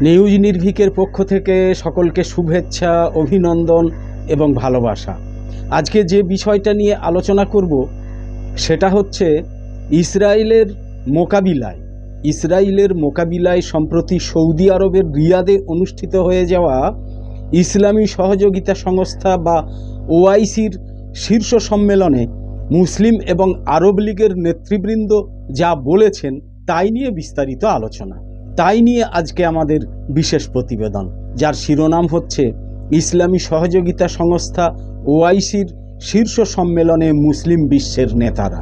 News নির্ভিকের পক্ষ থেকে সকলকে শুভেচ্ছা, অভিনন্দন এবং ভালোবাসা। আজকে যে বিষয়টা নিয়ে আলোচনা করব, সেটা হচ্ছে ইসরায়েলের মোকাবিলায়। ইসরায়েলের মোকাবিলায় সম্প্রতি সৌদি আরবের রিয়াদে অনুষ্ঠিত হয়ে যাওয়া ইসলামী সহযোগিতা সংস্থা বা ওআইসির শীর্ষ সম্মেলনে মুসলিম এবং আরব লীগের নেতৃবৃন্দ যা বলেছেন তাই নিয়ে বিস্তারিত আলোচনা। তাই নিয়ে আজকে আমাদের বিশেষ প্রতিবেদন, যার শিরোনাম হচ্ছে ইসলামী সহযোগিতা সংস্থা ওআইসির শীর্ষ সম্মেলনে মুসলিম বিশ্বের নেতারা।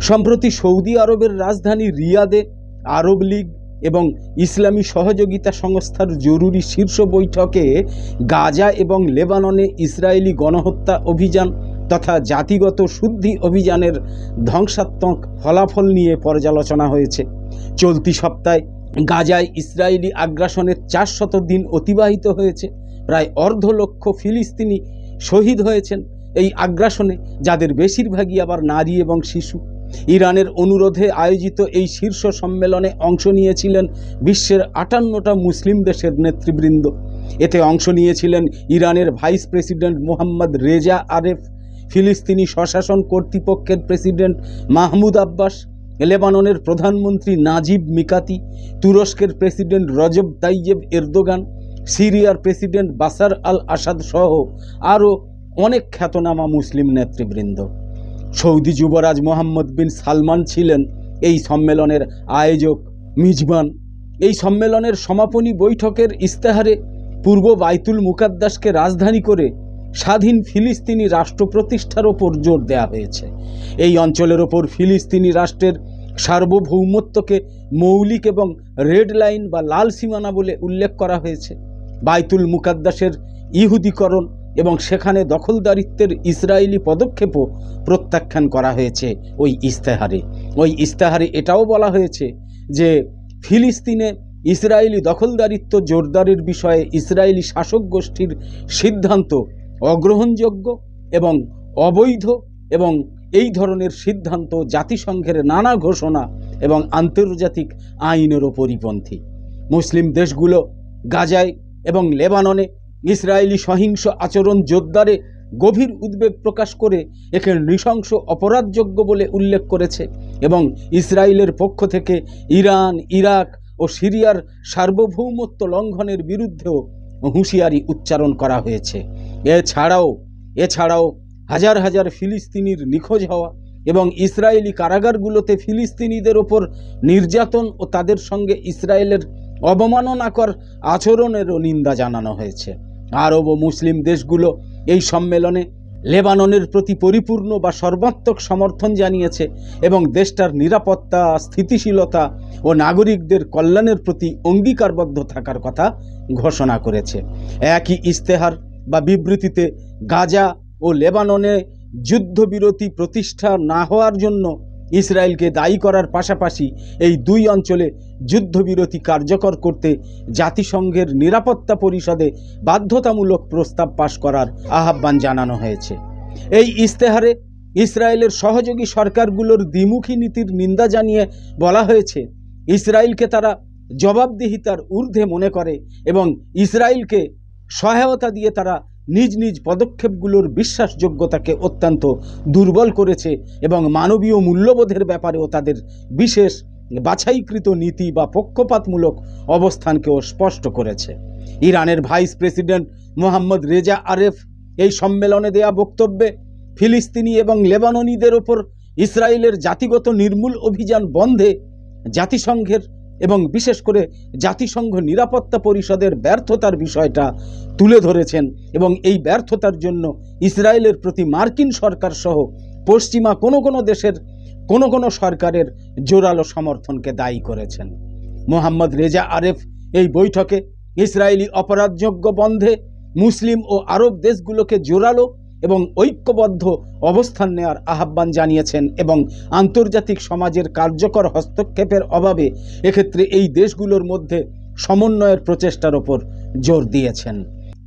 সম্প্রতি সৌদি আরবের রাজধানী রিয়াদে আরব লীগ এবং ইসলামী সহযোগিতা সংস্থার জরুরি শীর্ষ বৈঠকে গাজা এবং লেবাননে ইসরায়েলি গণহত্যা অভিযান তথা জাতিগত শুদ্ধি অভিযানের ধ্বংসাত্মক ফলাফল নিয়ে পর্যালোচনা হয়েছে। চলতি সপ্তাহে গাজায় ইসরায়েলি আগ্রাসনের চার শত দিন অতিবাহিত হয়েছে। প্রায় অর্ধ লক্ষ ফিলিস্তিনি শহীদ হয়েছেন এই আগ্রাসনে, যাদের বেশিরভাগই আবার নারী এবং শিশু। ইরানের অনুরোধে আয়োজিত এই শীর্ষ সম্মেলনে অংশ নিয়েছিলেন বিশ্বের আটান্নটা মুসলিম দেশের নেতৃবৃন্দ। এতে অংশ নিয়েছিলেন ইরানের vice president Mohammad Reza Aref, ফিলিস্তিনি স্বশাসন কর্তৃপক্ষের প্রেসিডেন্ট মাহমুদ আব্বাস লেবাননের প্রধানমন্ত্রী নাজিব মিকাতি, তুরস্কের প্রেসিডেন্ট রজব তাইয়েব এরদোগান, সিরিয়ার প্রেসিডেন্ট বাসার আল আসাদ সহ আরও অনেক খ্যাতনামা মুসলিম নেতৃবৃন্দ। সৌদি যুবরাজ মোহাম্মদ বিন সালমান ছিলেন এই সম্মেলনের আয়োজক। মিজবান, এই সম্মেলনের সমাপনী বৈঠকের ইস্তেহারে পূর্ব বাইতুল মুকাদ্দাসকে রাজধানী করে স্বাধীন ফিলিস্তিনি রাষ্ট্র প্রতিষ্ঠার ওপর জোর দেওয়া হয়েছে। এই অঞ্চলের ওপর ফিলিস্তিনি রাষ্ট্রের সার্বভৌমত্বকে মৌলিক এবং রেড লাইন বা লাল সীমানা বলে উল্লেখ করা হয়েছে। বাইতুল মুকাদ্দাসের ইহুদিকরণ এবং সেখানে দখলদারিত্বের ইসরায়েলি পদক্ষেপও প্রত্যাখ্যান করা হয়েছে ওই ইস্তেহারে ওই ইস্তেহারে এটাও বলা হয়েছে যে, ফিলিস্তিনে ইসরায়েলি দখলদারিত্ব জোরদারের বিষয়ে ইসরায়েলি শাসক গোষ্ঠীর সিদ্ধান্ত অগ্রহণযোগ্য এবং অবৈধ এবং এই ধরনের সিদ্ধান্ত জাতিসংঘের নানা ঘোষণা এবং আন্তর্জাতিক আইনেরও পরিপন্থী। মুসলিম দেশগুলো গাজায় এবং লেবাননে ইসরায়েলি সহিংস আচরণ জোরদারে গভীর উদ্বেগ প্রকাশ করে একে নৃশংস অপরাধযোগ্য বলে উল্লেখ করেছে এবং ইসরায়েলের পক্ষ থেকে ইরান, ইরাক ও সিরিয়ার সার্বভৌমত্ব লঙ্ঘনের বিরুদ্ধেও হুঁশিয়ারি উচ্চারণ করা হয়েছে। এছাড়াও এছাড়াও হাজার হাজার ফিলিস্তিনির নিখোঁজ হওয়া এবং ইসরায়েলি কারাগারগুলোতে ফিলিস্তিনিদের ওপর নির্যাতন ও তাদের সঙ্গে ইসরায়েলের অবমাননাকর আচরণেরও নিন্দা জানানো হয়েছে। আরব ও মুসলিম দেশগুলো এই সম্মেলনে লেবাননের প্রতি পরিপূর্ণ বা সর্বাত্মক সমর্থন জানিয়েছে এবং দেশটার নিরাপত্তা, স্থিতিশীলতা ও নাগরিকদের কল্যাণের প্রতি অঙ্গীকারবদ্ধ থাকার কথা ঘোষণা করেছে। একই ইস্তেহার বা বিবৃতিতে গাজা ও লেবাননে যুদ্ধবিরতি প্রতিষ্ঠা না হওয়ার জন্য ইসরায়েলকে দায়ী করার পাশাপাশি এই দুই অঞ্চলে যুদ্ধবিরতি কার্যকর করতে জাতিসংঘের নিরাপত্তা পরিষদে বাধ্যতামূলক প্রস্তাব পাশ করার আহ্বান জানানো হয়েছে। এই ইস্তেহারে ইসরায়েলের সহযোগী সরকারগুলোর দ্বিমুখী নীতির নিন্দা জানিয়ে বলা হয়েছে, ইসরায়েলকে তারা জবাবদিহিতার ঊর্ধ্বে মনে করে এবং ইসরায়েলকে সহায়তা দিয়ে তারা নিজ নিজ পদক্ষেপগুলোর বিশ্বাসযোগ্যতাকে অত্যন্ত দুর্বল করেছে এবং মানবীয় মূল্যবোধের ব্যাপারেও তাদের বিশেষ বাছাইকৃত নীতি বা পক্ষপাতমূলক অবস্থানকেও স্পষ্ট করেছে। ইরানের vice president Mohammad Reza Aref এই সম্মেলনে দেয়া বক্তব্যে ফিলিস্তিনি এবং লেবাননিদের ওপর ইসরায়েলের জাতিগত নির্মূল অভিযান বন্ধে জাতিসংঘের এবং বিশেষ করে জাতিসংঘ নিরাপত্তা পরিষদের ব্যর্থতার বিষয়টা তুলে ধরেছেন এবং এই ব্যর্থতার জন্য ইসরায়েলের প্রতি মার্কিন সরকার সহ পশ্চিমা কোনো কোনো দেশের কোনো কোনো সরকারের জোরালো সমর্থনকে দায়ী করেছেন। মোহাম্মদ রেজা আরেফ এই বৈঠকে ইসরায়েলি অপরাধযোগ্য বন্ধে মুসলিম ও আরব দেশগুলোকে জোরালো এবং ঐক্যবদ্ধ অবস্থান নেওয়ার আহ্বান জানিয়েছেন এবং আন্তর্জাতিক সমাজের কার্যকর হস্তক্ষেপের অভাবে এক্ষেত্রে এই দেশগুলোর মধ্যে সমন্বয়ের প্রচেষ্টার ওপর জোর দিয়েছেন।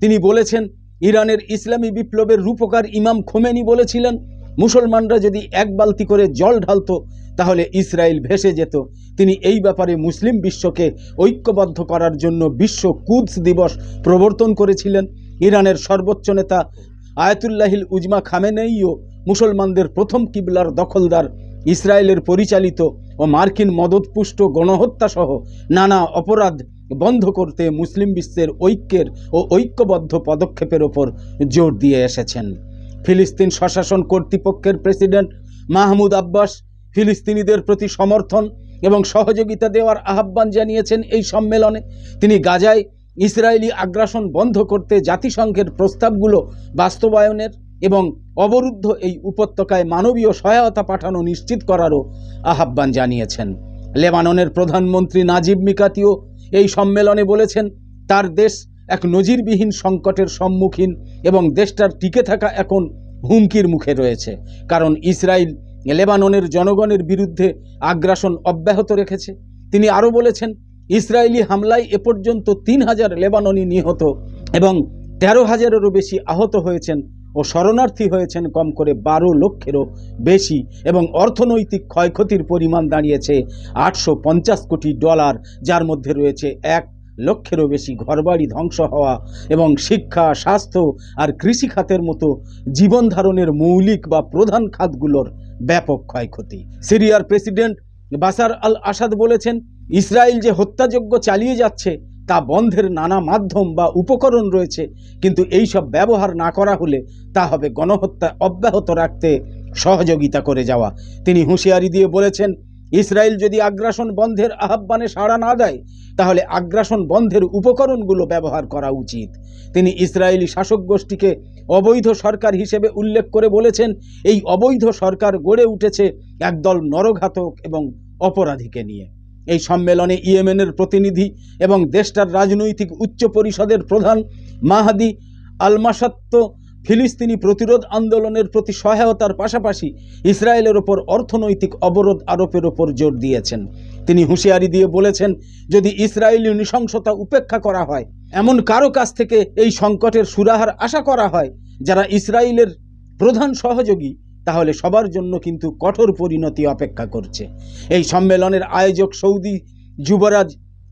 তিনি বলেছেন, ইরানের ইসলামী বিপ্লবের রূপকার ইমাম খোমেনি বলেছিলেন, মুসলমানরা যদি এক বালতি করে জল ঢালতো, তাহলে ইসরায়েল ভেসে যেত। তিনি এই ব্যাপারে মুসলিম বিশ্বকে ঐক্যবদ্ধ করার জন্য বিশ্ব কুদস দিবস প্রবর্তন করেছিলেন। ইরানের সর্বোচ্চ নেতা আয়াতুল্লাহিল উজমা খামেনেইও মুসলমানদের প্রথম কিবলার দখলদার, ইসরায়েলের পরিচালিত ও মার্কিন মদতপুষ্ট গণহত্যা সহ নানা অপরাধ বন্ধ করতে মুসলিম বিশ্বের ঐক্যের ও ঐক্যবদ্ধ পদক্ষেপের ওপর জোর দিয়ে এসেছেন। ফিলিস্তিন স্বশাসন কর্তৃপক্ষের প্রেসিডেন্ট মাহমুদ আব্বাস ফিলিস্তিনিদের প্রতি সমর্থন এবং সহযোগিতা দেওয়ার আহ্বান জানিয়েছেন এই সম্মেলনে। তিনি গাজায় ইসরায়েলি আগ্রাসন বন্ধ করতে জাতিসংঘের প্রস্তাবগুলো বাস্তবায়নের এবং অবরুদ্ধ এই উপত্যকায় মানবীয় সহায়তা পাঠানো নিশ্চিত করারও আহ্বান জানিয়েছেন। লেবাননের প্রধানমন্ত্রী নাজিব মিকাতিও এই সম্মেলনে বলেছেন, তার দেশ এক নজিরবিহীন সংকটের সম্মুখীন এবং দেশটার টিকে থাকা এখন হুমকির মুখে রয়েছে। কারণ ইসরায়েল লেবাননের জনগণের বিরুদ্ধে আগ্রাসন অব্যাহত রেখেছে। তিনি আরও বলেছেন ইসরায়েলি হামলায় এ পর্যন্ত তিন হাজার লেবাননি নিহত এবং তেরো হাজারেরও বেশি আহত হয়েছেন ও শরণার্থী হয়েছেন কম করে বারো লক্ষেরও বেশি এবং অর্থনৈতিক ক্ষয়ক্ষতির পরিমাণ দাঁড়িয়েছে আটশো পঞ্চাশ কোটি ডলার, যার মধ্যে রয়েছে এক লক্ষেরও বেশি ঘরবাড়ি ধ্বংস হওয়া এবং শিক্ষা, স্বাস্থ্য আর কৃষি খাতের মতো জীবন ধারণের মৌলিক বা প্রধান খাতগুলোর ব্যাপক ক্ষয়ক্ষতি। সিরিয়ার প্রেসিডেন্ট বাসার আল আসাদ বলেছেন ইসরায়েল যে হত্যাযজ্ঞ চালিয়ে যাচ্ছে, তা বন্ধের নানা মাধ্যম বা উপকরণ রয়েছে, কিন্তু এই সব ব্যবহার না করা হলে তা হবে গণহত্যা অব্যাহত রাখতে সহযোগিতা করে যাওয়া। তিনি হুঁশিয়ারি দিয়ে বলেছেন, ইসরায়েল যদি আগ্রাসন বন্ধের আহ্বানে সাড়া না দেয়, তাহলে আগ্রাসন বন্ধের উপকরণগুলো ব্যবহার করা উচিত। তিনি ইসরায়েলি শাসক গোষ্ঠীকে অবৈধ সরকার হিসেবে উল্লেখ করে বলেছেন, এই অবৈধ সরকার গড়ে উঠেছে একদল নরঘাতক এবং অপরাধীকে নিয়ে। এই সম্মেলনে ইয়েমেনের প্রতিনিধি এবং দেশটার রাজনৈতিক উচ্চ পরিষদের প্রধান মাহাদি আলমাসাত্ত ফিলিস্তিনি প্রতিরোধ আন্দোলনের প্রতি সহায়তার পাশাপাশি ইসরায়েলের ওপর অর্থনৈতিক অবরোধ আরোপের ওপর জোর দিয়েছেন। তিনি হুঁশিয়ারি দিয়ে বলেছেন, যদি ইসরায়েলি নৃশংসতা উপেক্ষা করা হয়, এমন কারও কাছ থেকে এই সংকটের সুরাহার আশা করা হয় যারা ইসরায়েলের প্রধান সহযোগী তাহলে সবার জন্য কিন্তু কঠোর পরিণতি অপেক্ষা করছে। এই সম্মেলনের আয়োজক সৌদি, যুবরাজ,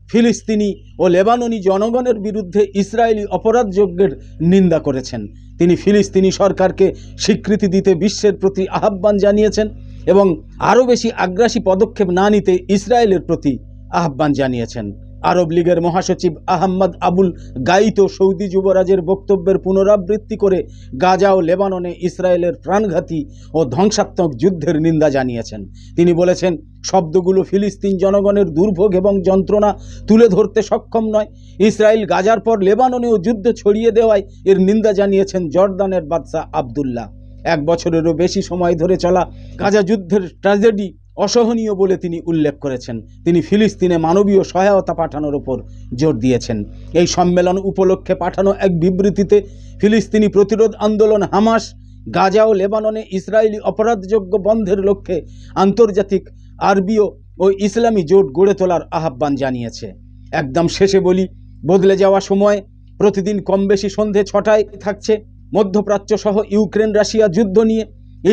ফিলিস্তিনি ও লেবাননি জনগণের বিরুদ্ধে ইসরায়েলি অপরাধযজ্ঞের নিন্দা করেছেন। তিনি ফিলিস্তিনি সরকারকে স্বীকৃতি দিতে বিশ্বের প্রতি আহ্বান জানিয়েছেন এবং আরও বেশি আগ্রাসী পদক্ষেপ না নিতে ইসরায়েলের প্রতি আহ্বান জানিয়েছেন। আরব লীগের মহাসচিব আহম্মদ আবুল গাইতো সৌদি যুবরাজের বক্তব্যের পুনরাবৃত্তি করে গাজা ও লেবাননে ইসরায়েলের প্রাণঘাতী ও ধ্বংসাত্মক যুদ্ধের নিন্দা জানিয়েছেন। তিনি বলেছেন, শব্দগুলো ফিলিস্তিন জনগণের দুর্ভোগ এবং যন্ত্রণা তুলে ধরতে সক্ষম নয়। ইসরায়েল গাজার পর লেবাননেও যুদ্ধ ছড়িয়ে দেওয়ায় এর নিন্দা জানিয়েছেন জর্দানের বাদশাহ আবদুল্লাহ। এক বছরেরও বেশি সময় ধরে চলা গাজা যুদ্ধের ট্র্যাজেডি অসহনীয় বলে তিনি উল্লেখ করেছেন। তিনি ফিলিস্তিনে মানবীয় সহায়তা পাঠানোর ওপর জোর দিয়েছেন। এই সম্মেলন উপলক্ষে পাঠানো এক বিবৃতিতে ফিলিস্তিনি প্রতিরোধ আন্দোলন হামাস, গাজা ও লেবাননে ইসরায়েলি অপরাধযোগ্য বন্ধের লক্ষ্যে আন্তর্জাতিক আরবীয় ও ইসলামী জোট গড়ে তোলার আহ্বান জানিয়েছে। একদম শেষে বলি, বদলে যাওয়া সময় প্রতিদিন কম বেশি সন্ধে ছটায় থাকছে। মধ্যপ্রাচ্য সহ ইউক্রেন রাশিয়া যুদ্ধ নিয়ে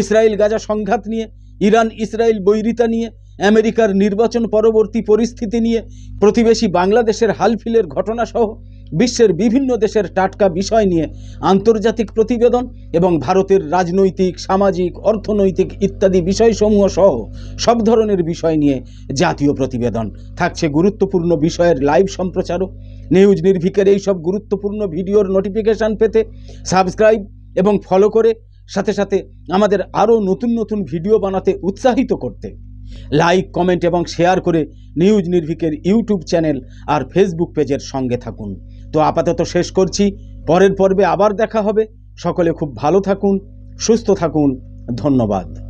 ইসরায়েল গাজা সংঘাত নিয়ে ইরান, ইসরায়েল বৈরিতা নিয়ে, আমেরিকার নির্বাচন পরবর্তী পরিস্থিতি নিয়ে, প্রতিবেশী বাংলাদেশের হালফিলের ঘটনাসহ বিশ্বের বিভিন্ন দেশের টাটকা বিষয় নিয়ে আন্তর্জাতিক প্রতিবেদন এবং ভারতের রাজনৈতিক, সামাজিক, অর্থনৈতিক ইত্যাদি বিষয়সমূহ সহ সব ধরনের বিষয় নিয়ে জাতীয় প্রতিবেদন। থাকছে গুরুত্বপূর্ণ বিষয়ের লাইভ সম্প্রচারও। নিউজ নির্ভিকের এই সব গুরুত্বপূর্ণ ভিডিওর নোটিফিকেশান পেতে সাবস্ক্রাইব এবং ফলো করে সাথে সাথে আমাদের আরও নতুন নতুন ভিডিও বানাতে উৎসাহিত করতে। লাইক কমেন্ট এবং শেয়ার করে নিউজ নির্ভিকের ইউটিউব চ্যানেল আর ফেসবুক পেজের সঙ্গে থাকুন। তো আপাতত শেষ করছি। পরের পর্বে আবার দেখা হবে। সকলে খুব ভালো থাকুন, সুস্থ থাকুন। ধন্যবাদ।